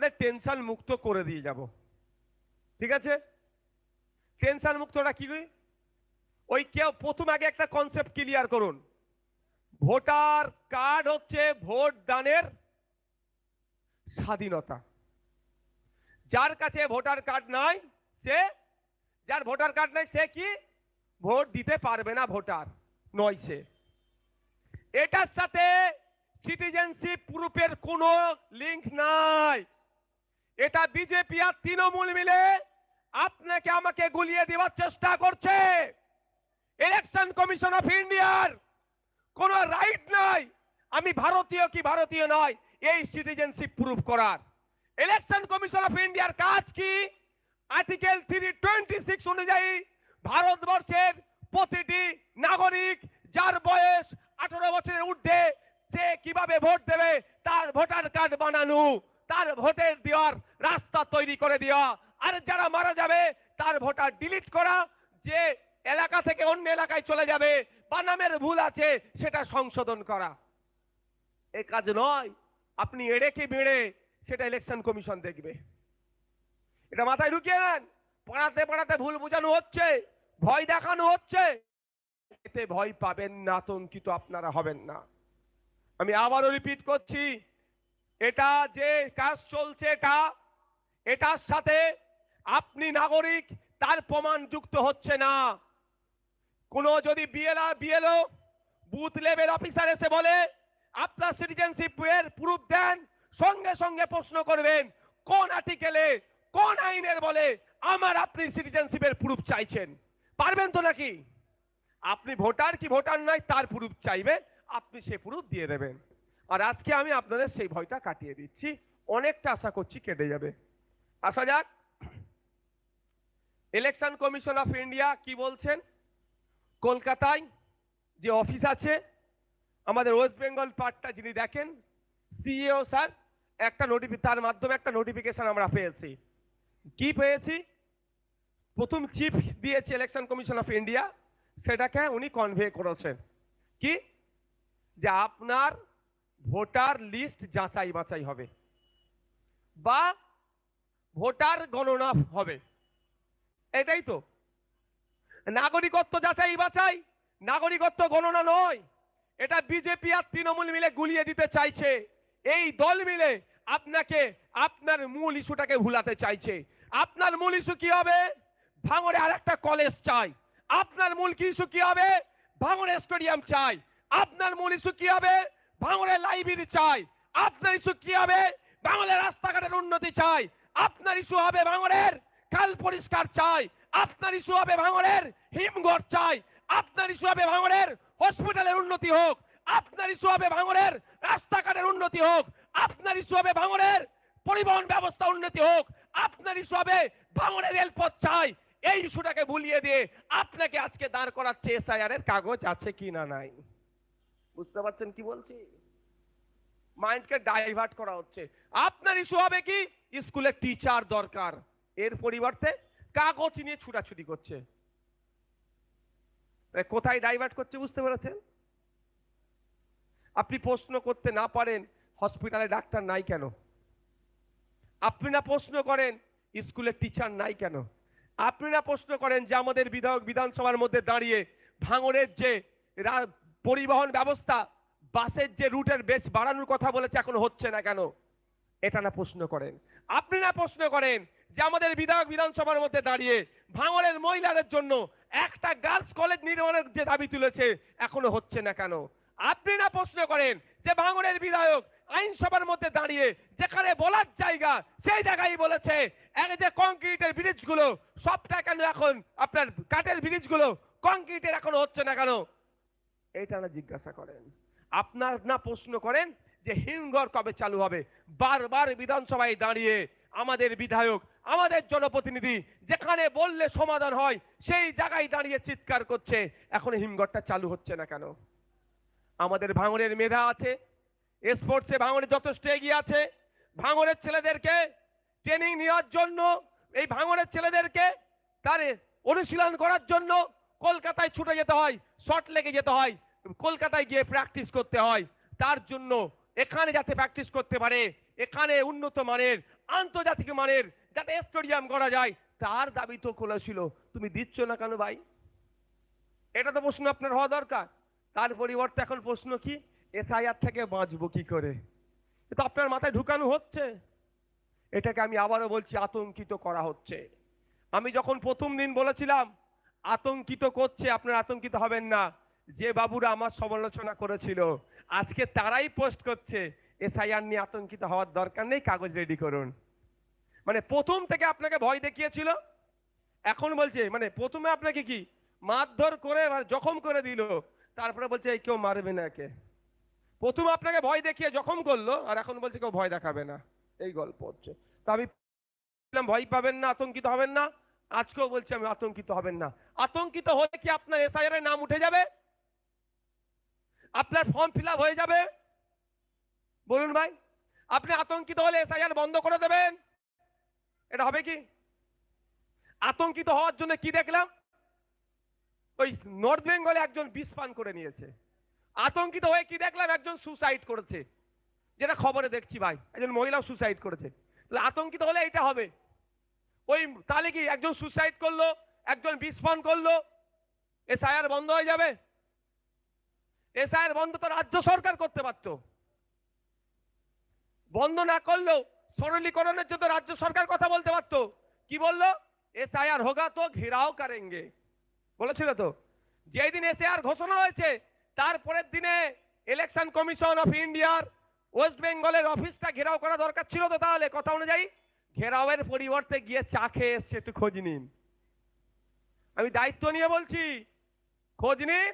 আপনাদের টেনশন মুক্ত করে দিয়ে যাব। ঠিক আছে? টেনশন মুক্তটা কি ওই কেউ প্রথম আগে একটা কনসেপ্ট ক্লিয়ার করুন। ভোটার কার্ড হচ্ছে ভোট দানের স্বাধীনতা। যার কাছে ভোটার কার্ড নাই, সে, যার ভোটার কার্ড নাই, সে কি? ভোট দিতে পারবে না ভোটার, নয় সে। এটার সাথে সিটিজেনশিপ প্রুফের কোনো লিংক নাই। এটা বিজেপি আর তৃণমূল মিলে আপনাকে আমাকে গুলিয়ে দেওয়ার চেষ্টা করছে। ইলেকশন কমিশন অফ ইন্ডিয়ার কোনো রাইট নাই। আমি ভারতীয় কি ভারতীয় নয়, এই সিটিজেনশিপ প্রুফ করার। ইলেকশন কমিশন অফ ইন্ডিয়ার কাজ কি? আর্টিকেল থ্রি টোয়েন্টি সিক্স অনুযায়ী ভারতবর্ষের প্রতিটি নাগরিক যার বয়স আঠারো বছরের ঊর্ধ্বে, সে কীভাবে ভোট দেবে, তার ভোটার কার্ড বানানো, তার ভোটের দেওয়ার রাস্তা তৈরি করে দেওয়া আর যারা মারা যাবে, তার ভোটার ডিলিট করা, যে এলাকা থেকে অন্য এলাকায় চলে যাবে, বা নামের ভুল আছে, সেটা সংশোধন করা। এ কাজ নয়। আপনি এড়ে কি বেড়ে, সেটা ইলেকশন কমিশন দেখবে। এটা মাথায় ঢুকিয়ে নেন পড়াতে পড়াতে ভুল বোঝানো হচ্ছে, ভয় দেখানো হচ্ছে। এতে ভয় পাবেন না, আতঙ্কিত আপনারা হবেন না। আমি আবারও রিপিট করছি, এটা যে কাজ চলছে, এটা এটার সাথে আপনি নাগরিক, তার প্রমাণ যুক্ত হচ্ছে না। কোনো যদি BLA, BLO, booth level officer এসে বলে, আপনার সিটিজেনশিপ এর প্রুফ দেন, সঙ্গে সঙ্গে প্রশ্ন করবেন, কোন আর্টিকেলে কোন আইনের বলে আমার আপনি সিটিজেনশিপের প্রুফ চাইছেন? পারবেন তো নাকি? আপনি ভোটার কি ভোটার নয়, তার প্রুফ চাইবে, আপনি সে প্রুফ দিয়ে দেবেন। আর আজকে আমি আপনাদের সেই ভয়টা কাটিয়ে দিচ্ছি। অনেকটা আশা করছি কেটে যাবে। আসা যাক। ইলেকশন কমিশন অফ ইন্ডিয়া কি বলছেন? কলকাতায় যে অফিস আছে, আমাদের ওয়েস্ট বেঙ্গল পার্টটা যিনি দেখেন সিএও স্যার, একটা নোটিফি তার মাধ্যমে একটা নোটিফিকেশন আমরা পেয়েছি। কি পেয়েছি? প্রথম চিফ দিয়েছে ইলেকশন কমিশন অফ ইন্ডিয়া সেটাকে উনি কনভে করেছেন। কি? যে আপনার ভোটার লিস্ট যাচাই বাছাই হবে। বা ভোটার গণনা হবে। এটাই তো। নাগরিকত্ব যাচাই বাছাই, নাগরিকত্ব গণনা নয়। এটা বিজেপি আর তৃণমূল মিলে গুলিয়ে দিতে চাইছে। এই দল মিলে আপনাকে, আপনার মূল ইস্যুটাকে ভুলাতে চাইছে। আপনার মূল ইস্যু কি হবে? ভাঙড়ে আর একটা কলেজ চাই। আপনার মূল কি ইস্যু কি হবে? ভাঙড়ে স্টেডিয়াম চাই। আপনার মূল ইস্যু কি হবে? ভাঙড়ে লাইব্রেরি চাই। আপনার ইস্যু কি হবে? বাংলার রাস্তাঘাটের উন্নতি চাই। আপনার ইস্যু হবে ভাঙড়ের খাল পরিষ্কার চাই। আপনার ইস্যু হবে ভাঙড়ের হিমঘর চাই। আপনার ইস্যু হবে ভাঙড়ের হসপিটালের উন্নতি হোক। আপনার ইস্যু হবে ভাঙড়ের রাস্তাঘাটের উন্নতি হোক। আপনার ইস্যু হবে ভাঙড়ের পরিবহন ব্যবস্থা উন্নতি হোক। আপনার ইস্যু হবে ভাঙড়ের রেলপথ চাই। এই ইস্যুটাকে ভুলিয়ে দিয়ে আপনাকে আজকে দাঁড় করাচ্ছে এসআইআর এর কাগজ আছে কি না নাই। বুঝতে পারছেন কি বলছি? মাইন্ডকে ডাইভার্ট করা হচ্ছে। আপনার ইস্যু হবে কি? স্কুলে টিচার দরকার। এর পরিবর্তে কাগজ নিয়ে ছুটাছুটি করছে। কোথায় ডাইভার্ট করছে বুঝতে পেরেছেন? আপনি প্রশ্ন করতে না পারেন হসপিটালে ডাক্তার নাই কেন? আপনি না প্রশ্ন করেন, স্কুলে টিচার নাই কেন? আপনি না প্রশ্ন করেন যে আমাদের বিধায়ক বিধানসভার মধ্যে দাঁড়িয়ে ভাঙনের যে পরিবহন ব্যবস্থা, বাসের যে রুটের বেশ বাড়ানোর কথা বলেছে, এখন হচ্ছে না কেন? এটা না প্রশ্ন করেন। আপনি না প্রশ্ন করেন যে আমাদের বিধায়ক বিধানসভার মধ্যে দাঁড়িয়ে ভাঙড়ের মহিলাদের জন্য একটা গার্লস কলেজ নির্মাণের যে দাবি তুলেছে, এখনও হচ্ছে না কেন? আপনি না প্রশ্ন করেন যে ভাঙড়ের বিধায়ক আইনসভার মধ্যে দাঁড়িয়ে যেখানে বলার জায়গা সেই জায়গায় বলেছে এক যে কংক্রিটের ব্রিজগুলো, সবটা কেন এখন আপনার কাঠের ব্রিজগুলো কংক্রিটের এখনও হচ্ছে না কেন? এটা না জিজ্ঞাসা করেন। আপনার না প্রশ্ন করেন যে হিমঘর কবে চালু হবে? বারবার বিধানসভায় দাঁড়িয়ে আমাদের বিধায়ক, আমাদের জনপ্রতিনিধি যেখানে বললে সমাধান হয়, সেই জায়গায় দাঁড়িয়ে চিৎকার করছে। এখন হিমঘরটা চালু হচ্ছে না কেন? আমাদের ভাঙনের মেধা আছে, স্পোর্টসে ভাঙনে যথেষ্ট এগিয়ে আছে। ভাঙনের ছেলেদেরকে ট্রেনিং নেওয়ার জন্য, এই ভাঙনের ছেলেদেরকে তার অনুশীলন করার জন্য কলকাতায় ছুটে যেতে হয়, শর্ট লেগে যেতে হয়, কলকাতায় গিয়ে প্র্যাকটিস করতে হয়। তার জন্য এখানে যাতে প্র্যাকটিস করতে পারে, এখানে উন্নত মানের, আন্তর্জাতিক মানের যাতে স্টেডিয়াম করা যায়, তার দাবি তো খোলা ছিল। তুমি দিচ্ছ না কেন ভাই? এটা তো প্রশ্ন আপনার হওয়া দরকার। তার পরিবর্তে এখন প্রশ্ন কি? এসআইআর থেকে বাঁচবো কি করে? তো আপনার মাথায় ঢুকানো হচ্ছে। এটাকে আমি আবারও বলছি, আতঙ্কিত করা হচ্ছে। আমি যখন প্রথম দিন বলেছিলাম, আতঙ্কিত করছে, আপনারা আতঙ্কিত হবেন না। যে বাবুরা আমার সমালোচনা করেছিল আজকে তারাই পোস্ট করছে, এসআইআর নিয়ে আতঙ্কিত হওয়ার দরকার নেই, কাগজ রেডি করুন। মানে প্রথম থেকে আপনাকে ভয় দেখিয়েছিল, এখন বলছে মানে প্রথমে আপনাকে কি মারধর করে জখম করে দিল, তারপরে বলছে, এই কেউ মারবে না একে। প্রথমে আপনাকে ভয় দেখিয়ে জখম করল, আর এখন বলছে, কেউ ভয় দেখাবে না। এই গল্প হচ্ছে। তো আমি ভয় পাবেন না, আতঙ্কিত হবেন না। আজকেও বলছি, আমি আতঙ্কিত হবেন না। আতঙ্কিত হলে কি আপনার এসআইআর নাম উঠে যাবে? আপনার ফর্ম ফিল হয়ে যাবে। বলুন ভাই, আপনি আতঙ্কিত হলে এসআইআর বন্ধ করে দেবেন। এটা হবে কি? আতঙ্কিত হওয়ার জন্য কি দেখলাম? ওই নর্থ বেঙ্গলে একজন বিষ পান করে নিয়েছে। আতঙ্কিত হয়ে কি দেখলাম? একজন সুসাইড করেছে। যেটা খবরে দেখছি ভাই, একজন মহিলা সুসাইড করেছে। তাহলে আতঙ্কিত হলে এটা হবে। ওই তাহলে কি একজন সুসাইড করল, একজন বিষ পান করল এসআইআর বন্ধ হয়ে যাবে? এসআইআর বন্ধ তো রাজ্য সরকার করতে পারতো। বন্ধ না করলেও সরলীকরণের জন্য রাজ্য সরকার কথা বলতে পারতো। কি বলল? এসআইআর হোগা তো ঘেরাও করেঙ্গে। বলেছিল তো? যেই দিন এসআইআর ঘোষণা হয়েছে তারপরের দিনে ইলেকশন কমিশন অফ ইন্ডিয়ার ওয়েস্ট বেঙ্গলের অফিসটা ঘেরাও করা দরকার ছিল তো তাহলে। কথা অনুযায়ী ঘেরাওয়ের পরিবর্তে গিয়ে চা খেয়ে এসছে, একটু খোঁজ নিন। আমি দায়িত্ব নিয়ে বলছি, খোঁজ নিন।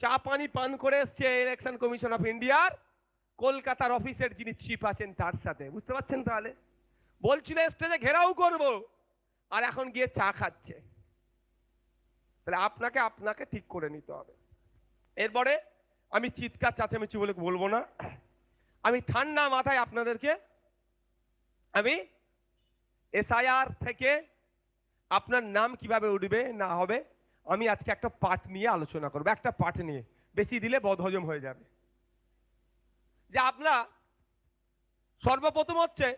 চা পানি পান করে এসছে ইলেকশন কমিশন অফ ইন্ডিয়ার। কলকাতার অফিসের যিনি চিফ আছেন, তার সাথে। বুঝতে পারছেন তাহলে? বলছিল স্টেজে ঘেরাও করব। আর এখন গিয়ে চা খাচ্ছে। তাহলে আপনাকে আপনাকে ঠিক করে নিতে হবে। এরপরে আমি চিৎকার চাচামেচি বলে বলব না। আমি ঠান্ডা মাথায় আপনাদেরকে, আমি এসআইআর থেকে আপনার নাম কীভাবে উঠবে না হবে আমি আজকে একটা পাঠ নিয়ে আলোচনা করব, একটা পাঠ নিয়ে। বেশি দিলে বদহজম হয়ে যাবে। যে আপনার সর্বপ্রথম হচ্ছে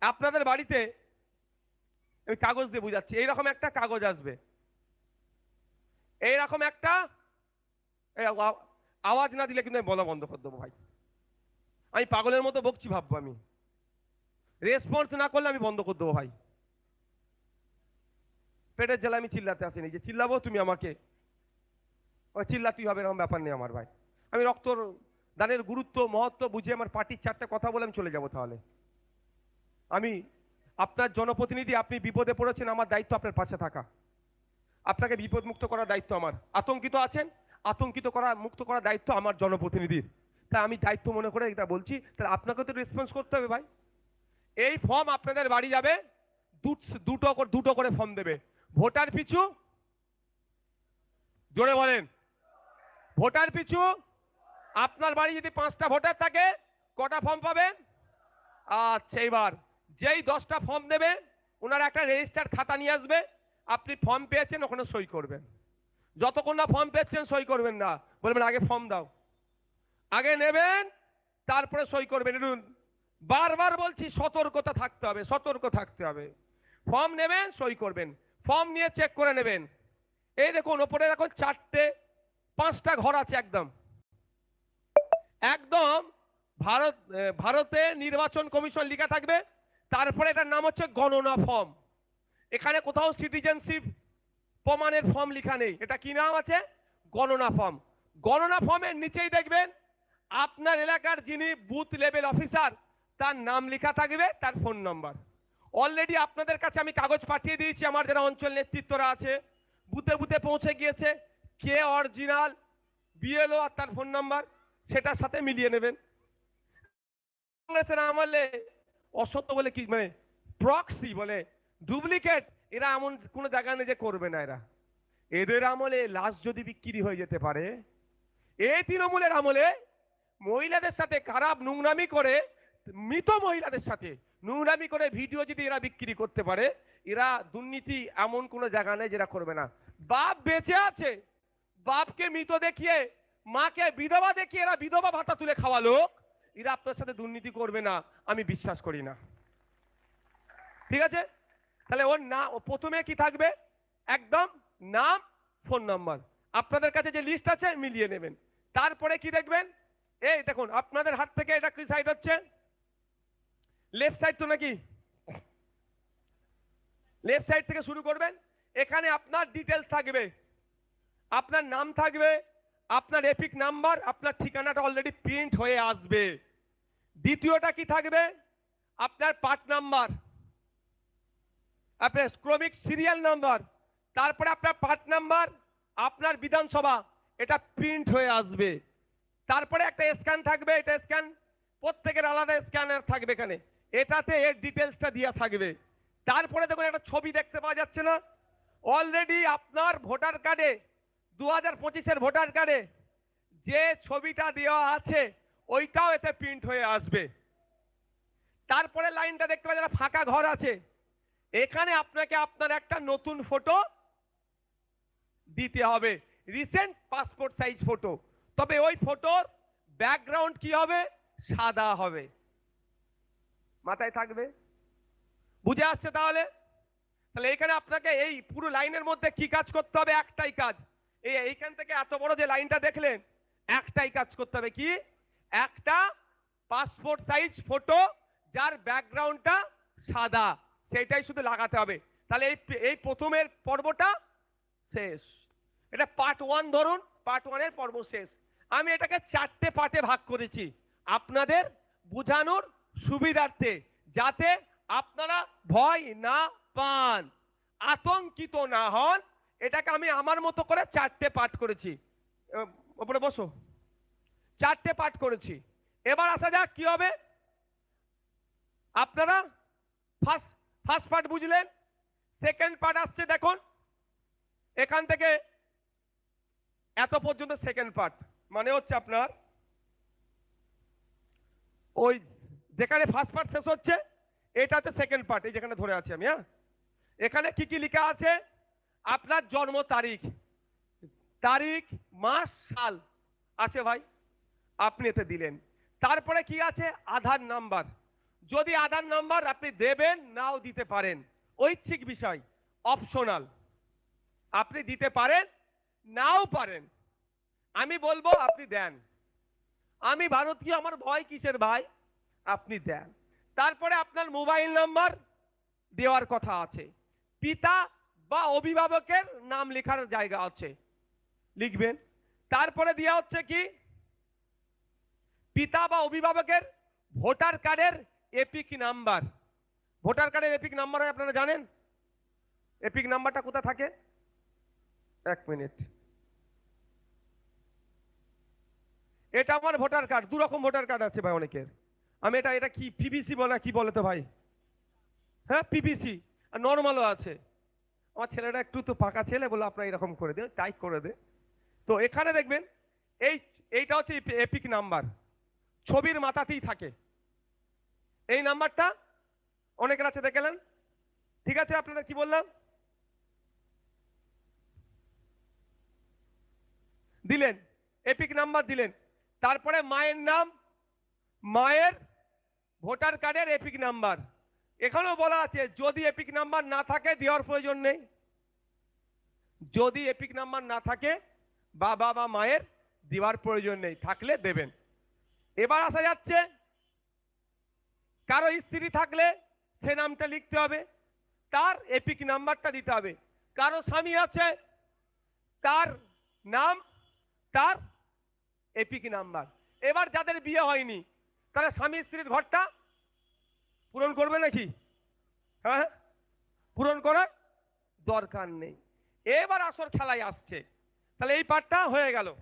আপনাদের বাড়িতে আমি কাগজ দিয়ে বুঝাচ্ছি। এইরকম একটা কাগজ আসবে। এইরকম একটা আওয়াজ না দিলে কিন্তু আমি বলা বন্ধ করে দেবো ভাই। আমি পাগলের মতো বকছি ভাববো আমি। রেসপন্স না করলে আমি বন্ধ করে দেবো ভাই। পেটের জেলা আমি চিল্লাতে আসিনি যে চিল্লাবো তুমি আমাকে। ওই চিল্লাতেই হবে এরকম ব্যাপার নেই আমার ভাই। আমি রক্তর দানের গুরুত্ব, মহত্ব বুঝে আমার পার্টির চারটে কথা বলে আমি চলে যাব তাহলে। আমি, আপনার জনপ্রতিনিধি আপনি বিপদে পড়েছেন, আমার দায়িত্ব আপনার পাশে থাকা। আপনাকে বিপদ মুক্ত করার দায়িত্ব আমার। আতঙ্কিত আছেন, আতঙ্কিত করা, মুক্ত করার দায়িত্ব আমার জনপ্রতিনিধির। তাই আমি দায়িত্ব মনে করে এটা বলছি, তাহলে আপনাকে তো রেসপন্স করতে হবে ভাই। এই ফর্ম আপনাদের বাড়ি যাবে, দুটো দুটো করে ফর্ম দেবে। ভোটার পিছু? জোরে বলেন। ভোটার পিছু? আপনার বাড়ি যদি পাঁচটা ভোটার থাকে, কটা ফর্ম পাবেন? আচ্ছা এইবার। যেই দশটা ফর্ম দেবে, ওনার একটা রেজিস্টার খাতা নিয়ে আসবে। আপনি ফর্ম পেয়েছেন, ওখানে সই করবেন। যতক্ষণ না ফর্ম পেয়েছেন, সই করবেন না। বলবেন, আগে ফর্ম দাও। আগে নেবেন, তারপরে সই করবেন। একটু বারবার বলছি, সতর্কতা থাকতে হবে, সতর্ক থাকতে হবে। ফর্ম নেবেন, সই করবেন। ফর্ম নিয়ে চেক করে নেবেন। এই দেখুন, ওপরে দেখুন চারটে, পাঁচটা ঘর আছে একদম। একদম ভারত ভারতে নির্বাচন কমিশন লেখা থাকবে, তারপরে এটার নাম হচ্ছে গণনা ফর্ম। এখানে কোথাও সিটিজেনশিপ প্রমাণের ফর্ম লেখা নেই। এটা কি নাম আছে? গণনা ফর্ম। গণনা ফর্মের নিচেই দেখবেন, আপনার এলাকার যিনি বুথ লেভেল অফিসার তার নাম লেখা থাকবে, তার ফোন নাম্বার অলরেডি আপনাদের কাছে আমি কাগজ পাঠিয়ে দিয়েছি, আমার যারা অঞ্চল নেতৃত্বরা আছে। বুথে বুথে পৌঁছে গিয়েছে। কে অরিজিনাল বিএলও আর তার ফোন নাম্বার সেটার সাথে মিলিয়ে নেবেন। আমলে অসত্য বলে কি মানে প্রক্সি বলে ডুপ্লিকেট এরা এমন কোনো জায়গা নেই যে করবে না এরা। এদের আমলে লাশ যদি বিক্রি হয়ে যেতে পারে, এই তৃণমূলের আমলে মহিলাদের সাথে খারাপ নোংরামি করে, মৃত মহিলাদের সাথে নোংরামি করে ভিডিও যদি এরা বিক্রি করতে পারে, এরা দুর্নীতি এমন কোনো জায়গা নেই যেটা করবে না। বাপ বেঁচে আছে, বাপকে মৃত দেখিয়ে, মাকে বিধবা দেখিয়ে এরা বিধবা ভাতা তুলে খাওয়া লোক, এরা আপনার সাথে দুর্নীতি করবে না, আমি বিশ্বাস করি না। ঠিক আছে? তাহলে ওর না প্রথমে কি থাকবে? একদম নাম, ফোন নাম্বার। আপনাদের কাছে যে লিস্ট আছে, মিলিয়ে নেবেন। তারপরে কি দেখবেন? এই দেখুন, আপনাদের হাত থেকে এটা কি সাইড হচ্ছে? লেফট সাইড তো নাকি? লেফট সাইড থেকে শুরু করবেন, এখানে আপনার ডিটেলস থাকবে। আপনার নাম থাকবে, আপনার এপিক নাম্বার, আপনার ঠিকানাটা অলরেডি প্রিন্ট হয়ে আসবে। দ্বিতীয়টা কি থাকবে? আপনার পার্ট নাম্বার আপনার ক্রমিক সিরিয়াল নাম্বার তারপরে আপনার পার্ট নাম্বার আপনার বিধানসভা, এটা প্রিন্ট হয়ে আসবে। তারপরে একটা স্ক্যান থাকবে, এটা স্ক্যান প্রত্যেকের আলাদা স্ক্যানার থাকবে এখানে। এটাতে এর ডিটেলসটা দেওয়া থাকবে। তারপরে দেখুন, একটা ছবি দেখতে পাওয়া যাচ্ছে না। অলরেডি আপনার ভোটার কার্ডে দু হাজার পঁচিশের ভোটার কার্ডে যে ছবিটা দেওয়া আছে, ওইটাও এতে প্রিন্ট হয়ে আসবে। তারপরে লাইনটা দেখতে পাওয়া যারা ফাঁকা ঘর আছে। এখানে আপনাকে আপনার একটা নতুন ফটো দিতে হবে। রিসেন্ট পাসপোর্ট সাইজ ফটো তবে ওই ফটোর ব্যাকগ্রাউন্ড কি হবে? সাদা হবে। মাথায় থাকবে? বুঝে আসছে তাহলে? তাহলে এখানে আপনাকে এই পুরো লাইনের মধ্যে কি কাজ করতে হবে? একটাই কাজ। এই এইখান থেকে এত বড় যে লাইনটা দেখলেন, একটাই কাজ করতে হবে কি? একটা পাসপোর্ট সাইজ ফটো যার ব্যাকগ্রাউন্ডটা সাদা। সেটাই শুধু লাগাতে হবে। তাহলে এই এই প্রথমের পর্বটা শেষ। এটা পার্ট ওয়ান ধরুন পার্ট ওয়ানের পর্ব শেষ। আমি এটাকে চারটে পার্টে ভাগ করেছি। আপনাদের বোঝানোর সুবিধার্থে, যাতে আপনারা ভয় না পান, আতঙ্কিত না হন। এটাকে আমি আমার মতো করে চারটে পাঠ করেছি। ওপরে বসো। চারটে পাঠ করেছি। এবার আসা যাক কি হবে। আপনারা ফার্স্ট ফার্স্ট পার্ট বুঝলেন? সেকেন্ড পার্ট আসছে, দেখুন। এখান থেকে এত পর্যন্ত সেকেন্ড পার্ট। মানে হচ্ছে আপনার ওই যেখানে ফার্স্ট পার্ট শেষ হচ্ছে এটা হচ্ছে সেকেন্ড পার্ট এই যেখানে ধরে আছি আমি হ্যাঁ? এখানে কি কি লেখা আছে? আপনার জন্ম তারিখ তারিখ, মাস, সাল আছে ভাই। আপনি এতে দিলেন। তারপরে কি আছে? আধার নাম্বার। যদি আধার নাম্বার আপনি দেবেন, নাও দিতে পারেন। ঐচ্ছিক বিষয় অপশনাল আপনি দিতে পারেন, নাও পারেন। আমি বলব, আপনি দেন। আমি ভারতীয়, আমার ভয় কিসের ভাই? আপনি দেন। তারপরে আপনার মোবাইল নাম্বার দেওয়ার কথা আছে। পিতা বা অভিভাবকের নাম লেখার জায়গা আছে। লিখবেন। তারপরে দেওয়া হচ্ছে কি? পিতা বা অভিভাবকের ভোটার কার্ডের এপিক নাম্বার। ভোটার কার্ডের এপিক নাম্বার আপনারা জানেন? এপিক নাম্বারটা কোথায় থাকে? এক মিনিট। এটা আমার ভোটার কার্ড। দু রকম ভোটার কার্ড আছে ভাই অনেকের। আমি এটা এটা কি পিবিসি বলে কি বলে তো ভাই? হ্যাঁ পিবিসি আর নর্মালও আছে। আমার ছেলেটা একটু তো পাকা ছেলে বলে আপনার এরকম করে দিন টাইপ করে দে। তো এখানে দেখবেন, এই, এইটা হচ্ছে এপিক নাম্বার ছবির মাথাতেই থাকে। এই নাম্বারটা অনেকের আছে, দেখলেন? ঠিক আছে, আপনাদের কি বললাম? দিলেন এপিক নাম্বার দিলেন। তারপরে মায়ের নাম, মায়ের ভোটার কার্ডের এপিক নাম্বার। এখানেও বলা আছে, যদি এপিক নাম্বার না থাকে, দেওয়ার প্রয়োজন নেই। যদি এপিক নাম্বার না থাকে, বাবা বা মায়ের দেওয়ার প্রয়োজন নেই, থাকলে দেবেন। এবার আসা যাচ্ছে, কারও স্ত্রী থাকলে সে নামটা লিখতে হবে, তার এপিক নাম্বারটা দিতে হবে। কারও স্বামী আছে, তার নাম, তার এপিক নাম্বার। এবার যাদের বিয়ে হয়নি তারা স্বামী স্ত্রীর ঘরটা পূরণ করবে নাকি? হ্যাঁ? পূরণ করার দরকার নেই। এবার আসর খেলায় আসছে। তাহলে এই পার্টটা হয়ে গেল।